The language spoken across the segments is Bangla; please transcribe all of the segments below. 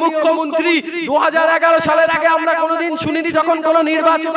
মুখ্যমন্ত্রী দু হাজার এগারো সালের আগে আমরা কোনোদিন শুনিনি যখন কোনো নির্বাচন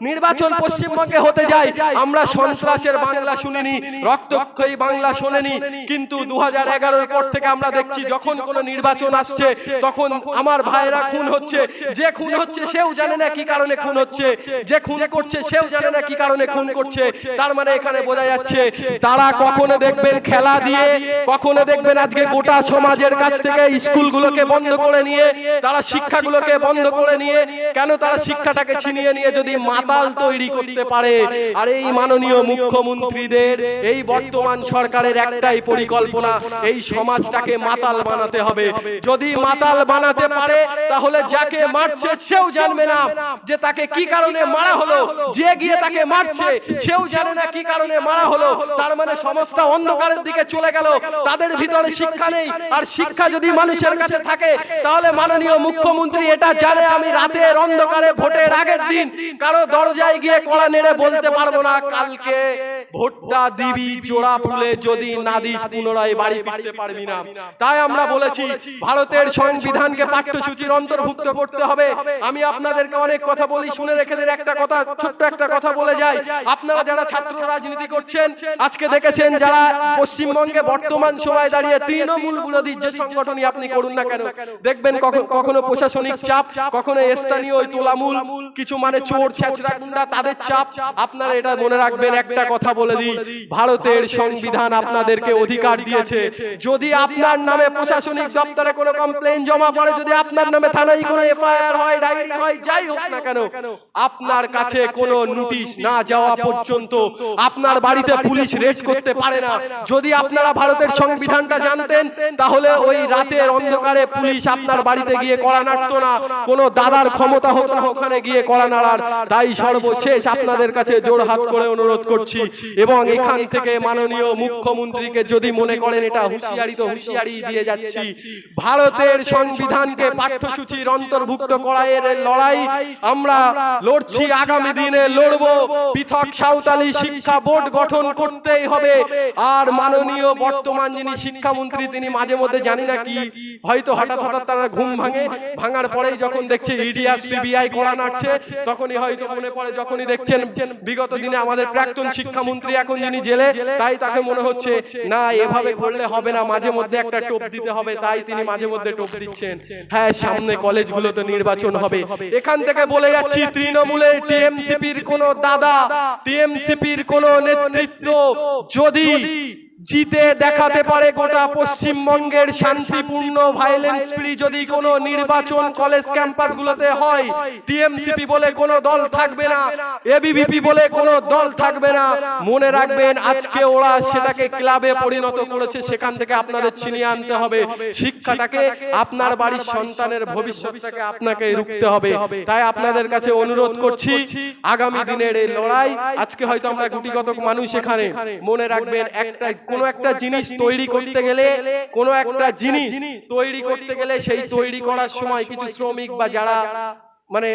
নির্বাচন পশ্চিমবঙ্গে হতে যায় আমরা সন্ত্রাসের বাংলা শুনিনি রক্তক্ষয়ী বাংলা শোনেনি কিন্তু দু হাজার পর থেকে আমরা দেখছি যখন কোনো নির্বাচন আসছে তখন আমার ভাইরা খুন হচ্ছে যে খুন হচ্ছে সেও জানে না কি কারণে খুন হচ্ছে যে খুন করছে সেও জানে না কি কারণে খুন করছে তার মানে এখানে বোঝা যাচ্ছে তারা কখনো দেখবেন খেলা দিয়ে কখনো দেখবেন আজকে গোটা সমাজের কাছ থেকে স্কুলগুলোকে বন্ধ করে নিয়ে তারা শিক্ষাগুলোকে বন্ধ করে নিয়ে কেন তারা শিক্ষাটাকে ছিনিয়ে নিয়ে যদি মাতাল তৈরি করতে পারে। আর এই মাননীয় মুখ্যমন্ত্রীদের এই বর্তমান সরকারের একটাই পরিকল্পনা, এই সমাজটাকে মাতাল বানাতে হবে। যদি মাতাল বানাতে পারে, তাহলে যাকে মারছে সেও জানবে না যে তাকে কি কারণে মারা হলো। যে গিয়ে তাকে মারছে, সেও জানে না কি কারণে মারা হলো। তার মানে সমস্ত অন্ধকারের দিকে চলে গেল। তাদের ভিতরে শিক্ষা নেই। আর শিক্ষা যদি মানুষের কাছে থাকে, তাহলে মাননীয় মুখ্যমন্ত্রী এটা জানে। আমি রাতের অন্ধকারে ভোটের আগের দিন কারও দরজায় গিয়ে কড়া নেড়ে বলতে পারব না কালকে ভোটটা দিবি জোড়া ফুলে যদি না দিস পুনরায় বাড়ি ফিরতে পারবি না। তাই আমরা বলেছি ভারতের সংবিধানকে পাঠ্যসূচির অন্তর্ভুক্ত করতে হবে। আমি আপনাদেরকে অনেক কথা বলি শুনে রেখে দেন একটা কথা ছোট্ট একটা কথা বলে যাই। আপনারা যারা ছাত্র রাজনীতি করছেন আজকে দেখেছেন যারা পশ্চিমবঙ্গে বর্তমান সময় দাঁড়িয়ে তৃণমূল বিরোধী যে সংগঠনই আপনি করুন না কেন? দেখবেন কখনো প্রশাসনিক চাপ কখনো স্থানীয় তোলামূল কিছু মানে চোর গুন্ডা তাদের চাপ আপনারা এটা মনে রাখবেন একটা কথা বলে দিই। ভারতের সংবিধান আপনাদেরকে অধিকার দিয়েছে। যদি আপনার নামে প্রশাসনিক দপ্তরে কোনো কমপ্লেন জমা পড়ে যদি আপনার নামে থানায় কোনো এফআইআর হয় ডায়েরি হয় যাই হোক না কেন আপনার কাছে কোনো নোটিশ না যাওয়া পর্যন্ত আপনার বাড়িতে পুলিশ রেড করতে পারে না। যদি আপনারা ভারতের সংবিধানটা জানতেন তাহলে ওই রাতের অন্ধকারে পুলিশ আপনার বাড়িতে গিয়ে কড়া নাড়তো না কোনো দাদার ক্ষমতা হতো না ওখানে গিয়ে কড়া নাড়ার তাই সর্বশেষ আপনাদের কাছে জোর হাত করে অনুরোধ করছি এবং এখান থেকে মাননীয় মুখ্যমন্ত্রীকে যদি মনে করেন এটা হুঁশিয়ারি, তো হুঁশিয়ারি দিয়ে যাচ্ছি। ভারতের সংবিধানকে পাঠ্যসূচির অন্তর্ভুক্ত করার লড়াই আমরা লড়ছি, আগামী দিনে লড়বো। পৃথক সাঁওতালি শিক্ষা বোর্ড গঠন করতেই হবে। আর মাননীয় বর্তমান যিনি শিক্ষামন্ত্রী, তিনি মাঝে মধ্যে জানি না কি, হয়তো হঠাৎ হঠাৎ তারা ঘুম ভাঙে। ভাঙার পরেই যখন দেখছে ইডিআর সিবিআই করা নাড়ছে, তখনই হয়তো মনে পড়ে যখনই দেখছেন বিগত দিনে আমাদের প্রাক্তন শিক্ষামন্ত্রী এখন যিনি জেলে তাই তাকে মনে হচ্ছে না এভাবে করলে হবে না। মাঝে মধ্যে একটা টোপ দিতে হবে তাই তিনি মাঝে মধ্যে টোপ দিচ্ছেন। হ্যাঁ সামনে কলেজগুলোতে নির্বাচন হবে। এখান থেকে বলে যাচ্ছি তৃণমূলের টিএমসিপির কোন দাদা টিএমসিপির কোন নেতৃত্ব যদি জিতে দেখাতে পারে গোটা পশ্চিমবঙ্গের শান্তিপূর্ণ ভাইলেন্স ফ্রি যদি কোনো নির্বাচন কলেজ ক্যাম্পাস গুলোতে হয় টিএমসিপি বলে কোনো দল থাকবে না এবিভিপি বলে কোনো দল থাকবে না। মনে রাখবেন, আজকে ওরা সেটাকে ক্লাবে পরিণত করেছে, সেখান থেকে আপনাদের ছিনিয়ে আনতে হবে। শিক্ষাটাকে আপনার বাড়ির সন্তানের ভবিষ্যৎটাকে আপনাকে রুখতে হবে। তাই আপনাদের কাছে অনুরোধ করছি, আগামী দিনের এই লড়াই, আজকে হয়তো আমরা গুটিগত মানুষ এখানে, মনে রাখবেন একটা কোনো একটা জিনিস তৈরি করতে গেলে কোনো একটা জিনিস তৈরি করতে গেলে সেই তৈরি করার সময় কিছু শ্রমিক বা যারা মানে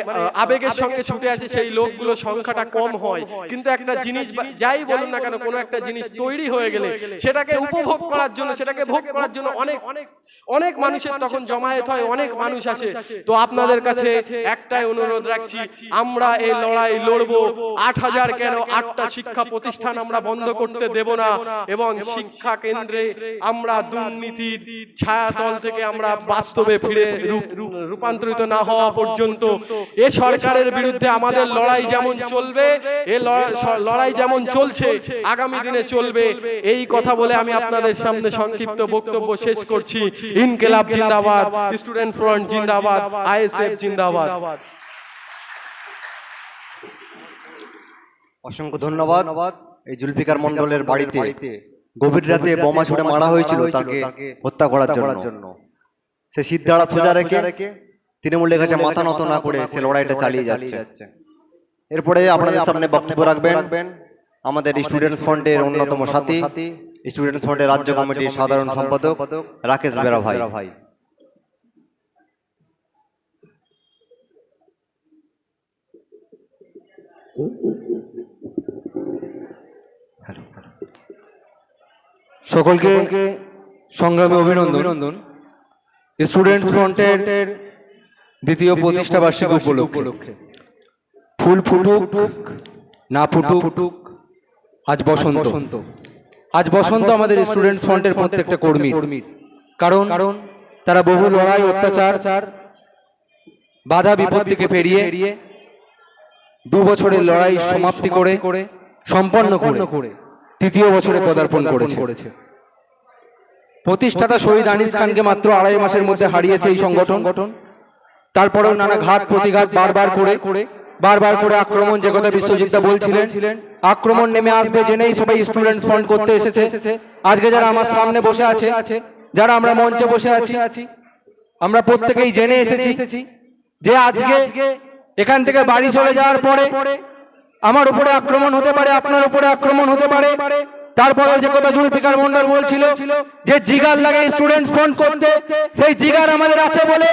আবেগের সঙ্গে ছুটে আসে সেই লোকগুলো সংখ্যাটা কম হয়। কিন্তু একটা জিনিস যাই বলুন না কেন কোনো একটা জিনিস তৈরি হয়ে গেলে সেটাকে উপভোগ করার জন্য সেটাকে ভোগ করার জন্য অনেক অনেক অনেক মানুষের তখন জমায়েত হয় অনেক মানুষ আসে। তো আপনাদের কাছে একটাই অনুরোধ রাখছি আমরা এই লড়াই লড়বো। আট হাজার কেন আটটা শিক্ষা প্রতিষ্ঠান আমরা বন্ধ করতে দেব না। এবং শিক্ষা কেন্দ্রে আমরা দুর্নীতির ছায়াতল থেকে আমরা বাস্তবে ফিরে রূপান্তরিত না হওয়া পর্যন্ত এ সরকারের বিরুদ্ধে আমাদের লড়াই যেমন চলবে এ লড়াই যেমন চলছে আগামী দিনে চলবে। এই কথা বলে আমি আপনাদের সামনে সংক্ষিপ্ত বক্তব্য শেষ করছি। ইনকেলাব জিন্দাবাদ স্টুডেন্ট ফ্রন্ট জিন্দাবাদ আইএসএফ জিন্দাবাদ। অসংখ্য ধন্যবাদ। এই জুলফিকার মন্ডলের বাড়িতে গভীর রাতে বোমা ছুড়ে মারা হয়েছিল তাকে হত্যা করার জন্য। সে সিদ্ধারা সোজা রেখে তৃণমূল কাছে মাথা নত না করে সে লড়াইটা চালিয়ে যাচ্ছে। এরপরে আপনাদের সামনে বক্তব্য রাখবেন। আমাদের স্টুডেন্টস ফ্রন্টের অন্যতম সাথী স্টুডেন্টস ফ্রন্টের রাজ্য কমিটির সাধারণ সম্পাদক রাকেশ বেরা ভাই সকলকে সংগ্রামী অভিনন্দন। স্টুডেন্টস ফ্রন্টের দ্বিতীয় প্রতিষ্ঠা বার্ষিকী উপলক্ষে। ফুল ফুটুক না ফুটুক আজ বসন্ত। আজ বসন্ত আমাদের স্টুডেন্টস ফ্রন্টের প্রত্যেকটা কর্মী কারণ তারা বহু লড়াই অত্যাচার বাধা বিপত্তিকে পেরিয়ে দু বছরের লড়াই সমাপ্তি করে সম্পন্ন করে তৃতীয় বছরে পদার্পণ করেছে। প্রতিষ্ঠাতা শহীদ আনিস খানকে মাত্র আড়াই মাসের মধ্যে হারিয়েছে এই সংগঠন। তারপরেও নানা ঘাত প্রতিঘাত বারবার করে বারবার করে আক্রমণ যে কথা বিশ্বজিৎ দা বলছিলেন আক্রমণ নেমে আসবে জেনেই সবাই স্টুডেন্টস ফ্রন্ট করতে এসেছে। আজকে যারা আমার সামনে বসে আছে যারা আমরা মঞ্চে বসে আছি আমরা প্রত্যেকেই জেনে এসেছি যে আজকে এখান থেকে বাড়ি চলে যাওয়ার পরে আমার উপরে আক্রমণ হতে পারে আপনার উপরে আক্রমণ হতে পারে। তারপরে যে কথা জুলফিকার মন্ডল বলছিল যে জিগার লাগে স্টুডেন্ট ফ্রন্ট করতে, সেই জিগার আমাদের আছে বলে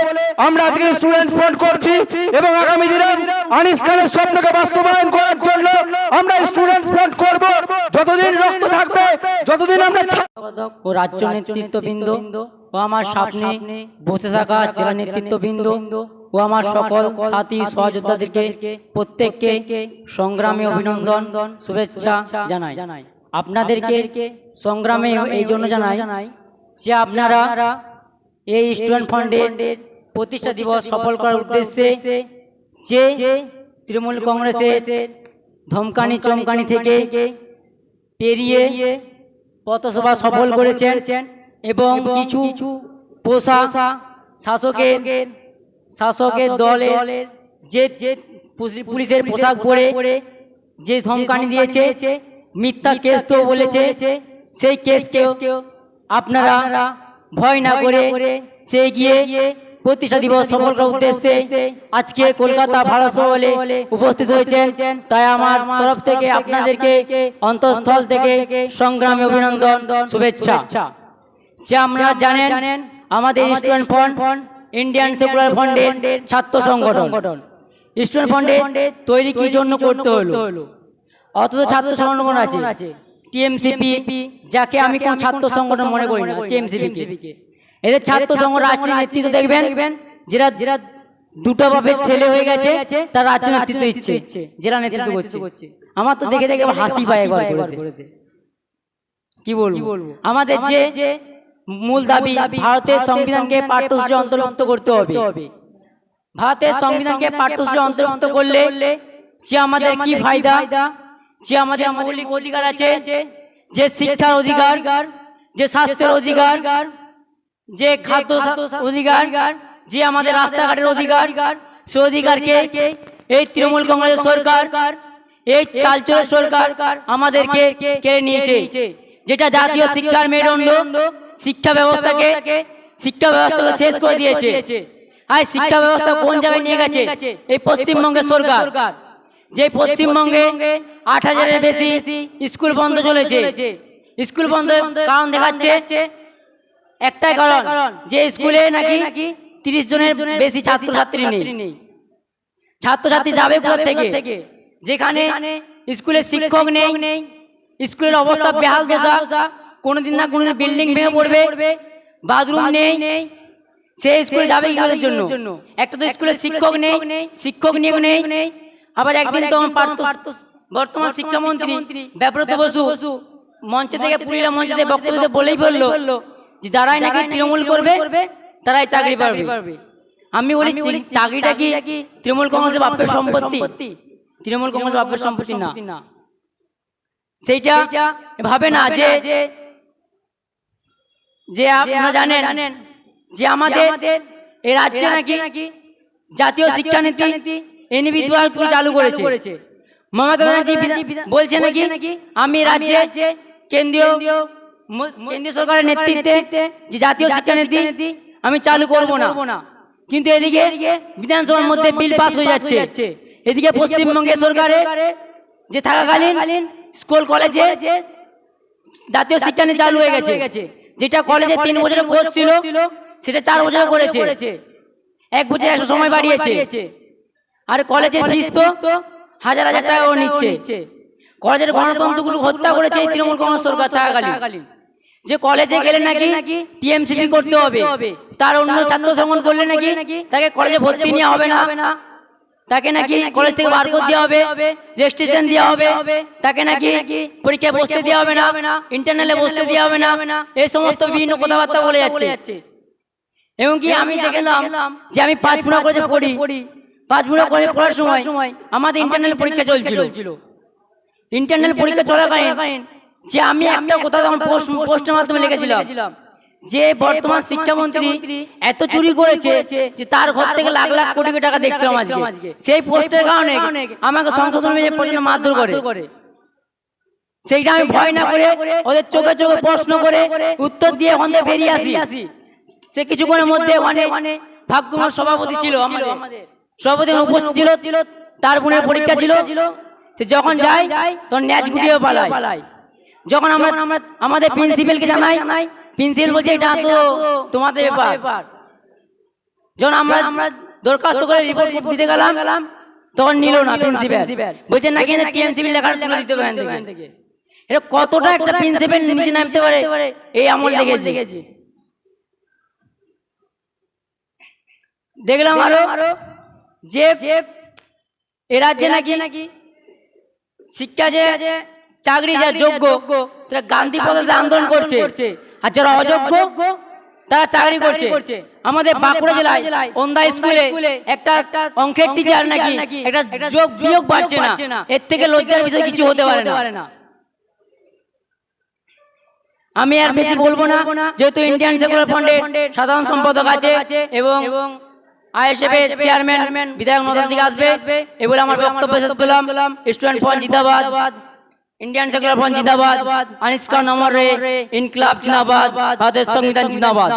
আমরা আজকে স্টুডেন্ট ফ্রন্ট করছি এবং আগামী দিনে আনিস খানের স্বপ্নকে বাস্তবায়ন করার জন্য আমরা স্টুডেন্ট ফ্রন্ট করব। যতদিন রক্ত থাকবে, যতদিন আমরা ও রাজ্য নেতৃত্ববৃন্দ, ও আমার সামনে বসে থাকা জেলা নেতৃত্ববৃন্দ, ও আমার সকল সাথী সহযোদ্ধাদেরকে প্রত্যেককে সংগ্রামে অভিনন্দন, শুভেচ্ছা জানাই। আপনাদেরকে সংগ্রামে এই জন্য জানাই যে আপনারা এই স্টুডেন্ট ফান্ডের প্রতিষ্ঠা দিবস সফল করার উদ্দেশ্যে যে তৃণমূল কংগ্রেসের ধমকানি চমকানি থেকে পেরিয়ে পথসভা সফল করেছেন এবং কিছু কিছু পোষা শাসকের শাসকের দলের যে যে পুলিশের পোশাক পরে যে ধমকানি দিয়েছে মিথ্যা কেস তো বলেছে সেই কেসকেও আপনারা ভয় না করে সে গিয়ে প্রতিষ্ঠা দিবস সফল করার উদ্দেশ্যে আজকে কলকাতা ভারত হলে উপস্থিত হয়েছেন তাই আমার তরফ থেকে আপনাদেরকে অন্তঃস্থল থেকে সংগ্রামে অভিনন্দন শুভেচ্ছা। যে আমরা জানেন আমাদের স্টুডেন্ট ফন্ড ইন্ডিয়ান সেকুলার ফান্ডের ছাত্র সংগঠন। স্টুডেন্ট ফান্ডে তৈরি কি জন্য করতে হলো? অথচ ছাত্র সংগঠন আছে। টিএমসিপি যাকে আমি কোন ছাত্র সংগঠন মনে করি না টিএমসিপি এদের ছাত্র সংগঠন রাষ্ট্রীয় নেতৃত্ব দেখবেন? দুটো বাপের ছেলে হয়ে গেছে তার রাজ্য নেতৃত্ব ইচ্ছে। জেলা নেতৃত্ব করছে। আমার তো দেখে দেখে হাসি পায় একবার কি বলব? আমাদের যে মূল দাবি ভারতের সংবিধানকে পাঠ্যসূচি অন্তর্ভুক্ত করতে হবে। ভারতের সংবিধানকে পাঠ্যসূচি অন্তর্ভুক্ত করলে যে আমাদের কি ফায়দা? যে আমাদের মৌলিক অধিকার আছে যে শিক্ষার অধিকার যে স্বাস্থ্যের অধিকার যে খাদ্য অধিকার যে আমাদের রাস্তাঘাটের অধিকার সে অধিকারকে এই তৃণমূল কংগ্রেস সরকার এই চালচলের সরকার আমাদেরকে কেড়ে নিয়েছে যেটা জাতীয় শিক্ষার মেরুদণ্ড শিক্ষা ব্যবস্থাকে শিক্ষা ব্যবস্থাকে শেষ করে দিয়েছে। আর শিক্ষা ব্যবস্থা কোন জায়গায় নিয়ে গেছে? এই পশ্চিমবঙ্গের সরকার। যে পশ্চিমবঙ্গে আট হাজারের বেশি স্কুল বন্ধ চলেছে। স্কুল বন্ধ কারণ দেখাচ্ছে একটাই কারণ যে স্কুলে নাকি তিরিশ জনের বেশি ছাত্রছাত্রী নেই। ছাত্রছাত্রী যাবে কোথা থেকে? যেখানে স্কুলে শিক্ষক নেই স্কুলের অবস্থা বেহাল দশা। কোনোদিন না কোনোদিন বিল্ডিং ভেঙে পড়বে। বাথরুম নেই। সেই স্কুলে যাবে কি জন্য? একটা তো স্কুলে শিক্ষক নেই শিক্ষক নিয়োগ নেই। আবার একদিন তো পার্থ বর্তমান শিক্ষামন্ত্রী ব্যাব্রত বসু মঞ্চে থেকে পুরীরা মঞ্চে থেকে বক্তব্য বলেই বলল যে যারাই নাকি তৃণমূল করবে? তারাই চাকরি পাবে। আমি বলি চাকরিটা কি তৃণমূল কংগ্রেসের বাপের সম্পত্তি? তৃণমূল কংগ্রেসের বাপের সম্পত্তি না। সেইটা ভাবে না যে যে আপনারা জানেন যে আমাদের এই রাজ্যে নাকি জাতীয় শিক্ষানীতি হাজার কুড়ি চালু করেছে। মমতা ব্যানার্জি বলছে নাকি আমি রাজ্যে কেন্দ্রীয় কেন্দ্রীয় সরকারের নেতৃত্বে যে জাতীয় শিক্ষানীতি আমি চালু করব না। কিন্তু এদিকে বিধানসভার মধ্যে বিল পাস হয়ে যাচ্ছে। এদিকে পশ্চিমবঙ্গের সরকারে যে থাকাকালীন স্কুল কলেজে জাতীয় শিক্ষানীতি চালু হয়ে গেছে। যেটা কলেজে তিন বছরের কোর্স ছিল সেটা চার বছরে করেছে। এক বছর একশো সময় বাড়িয়েছে। আর কলেজের ফিস তো হাজার হাজার টাকা করে নিচ্ছে। কলেজের গণতন্ত্রগুলো হত্যা করেছে এই তৃণমূল কংগ্রেস সরকার থাকাকালীন যে কলেজে গেলে নাকি টিএমসিপি করতে হবে। তার অন্য ছাত্র সংগঠন করলে নাকি তাকে কলেজে ভর্তি নেওয়া হবে না। তাকে নাকি কলেজ থেকে বার করে দেওয়া হবে। রেজিস্ট্রেশন দেওয়া হবে। তাকে নাকি পরীক্ষায় বসতে দেওয়া হবে না। ইন্টারনালে বসতে দেওয়া হবে না। এই সমস্ত বিভিন্ন কথাবার্তা বলে যাচ্ছে। এবং কি আমি দেখলাম যে আমি পাঁচ পুরা কলেজে পড়ি পাঁচ পুরা কলেজে পড়ার সময় আমাদের ইন্টারনাল পরীক্ষা চলছিল। ইন্টারনাল পরীক্ষা চলাকালীন যে আমি একটা কথা তখন পোস্ট পোস্টের মাধ্যমে লিখেছিলাম। যে বর্তমান শিক্ষামন্ত্রী এত চুরি করেছে যে তার ঘর থেকে লাখ লাখ কোটি কোটি টাকা দেখছিলাম আজকে। সেই পোস্টের কারণে আমাকে সংশোধন পর্যন্ত মারধর করে। সেইটা আমি ভয় না করে ওদের চোখে চোখে প্রশ্ন করে উত্তর দিয়ে ওখান থেকে বেরিয়ে আসি। সে কিছুক্ষণের মধ্যে ওখানে ভাগ্যময় সভাপতি ছিল আমাদের। সভাপতি উপস্থিত ছিল তার বোনের পরীক্ষা ছিল। যখন যায় তখন ন্যাচ গুটিয়ে পালায়। যখন আমরা আমাদের প্রিন্সিপালকে জানাই প্রিন্সিপাল বলছে এটা তো তোমাদের ব্যাপার। যখন আমরা দরখাস্ত করে রিপোর্ট দিতে গেলাম তখন নিল না প্রিন্সিপাল বলছে নাকি টিএমসিপি তুলে দিতে হবে এটা কতটা একটা প্রিন্সিপাল নিচে নামতে পারে এই আমল দেখেছি। দেখলাম আরও। যে এ রাজ্যে নাকি নাকি শিক্ষা যে চাকরি যা যোগ্য তারা গান্ধী প্রদেশে আন্দোলন করছে। আর যারা অযোগ্য তারা চাকরি করছে। আমাদের বাঁকুড়া জেলায় ওন্দা স্কুলে একটা অঙ্কের টিচার নাকি একটা যোগ বিয়োগ বাড়ছে না। এর থেকে লজ্জার বিষয় কিছু হতে পারে না। আমি আর বেশি বলব না যেহেতু ইন্ডিয়ান সেকুলার ফান্ডের সাধারণ সম্পাদক আছে এবং আইএসএফ এর চেয়ারম্যান বিধায়ক নজর দিকে আসবে এগুলো আমার বক্তব্য শেষ করলাম। স্টুডেন্ট ফ্রন্ট জিন্দাবাদ। ইন্ডিয়ান সেকুলার ফ্রন্ট জিন্দাবাদ। খান নমর রে ইনকলাব জিন্দাবাদ ভারতের সংবিধান জিন্দাবাদ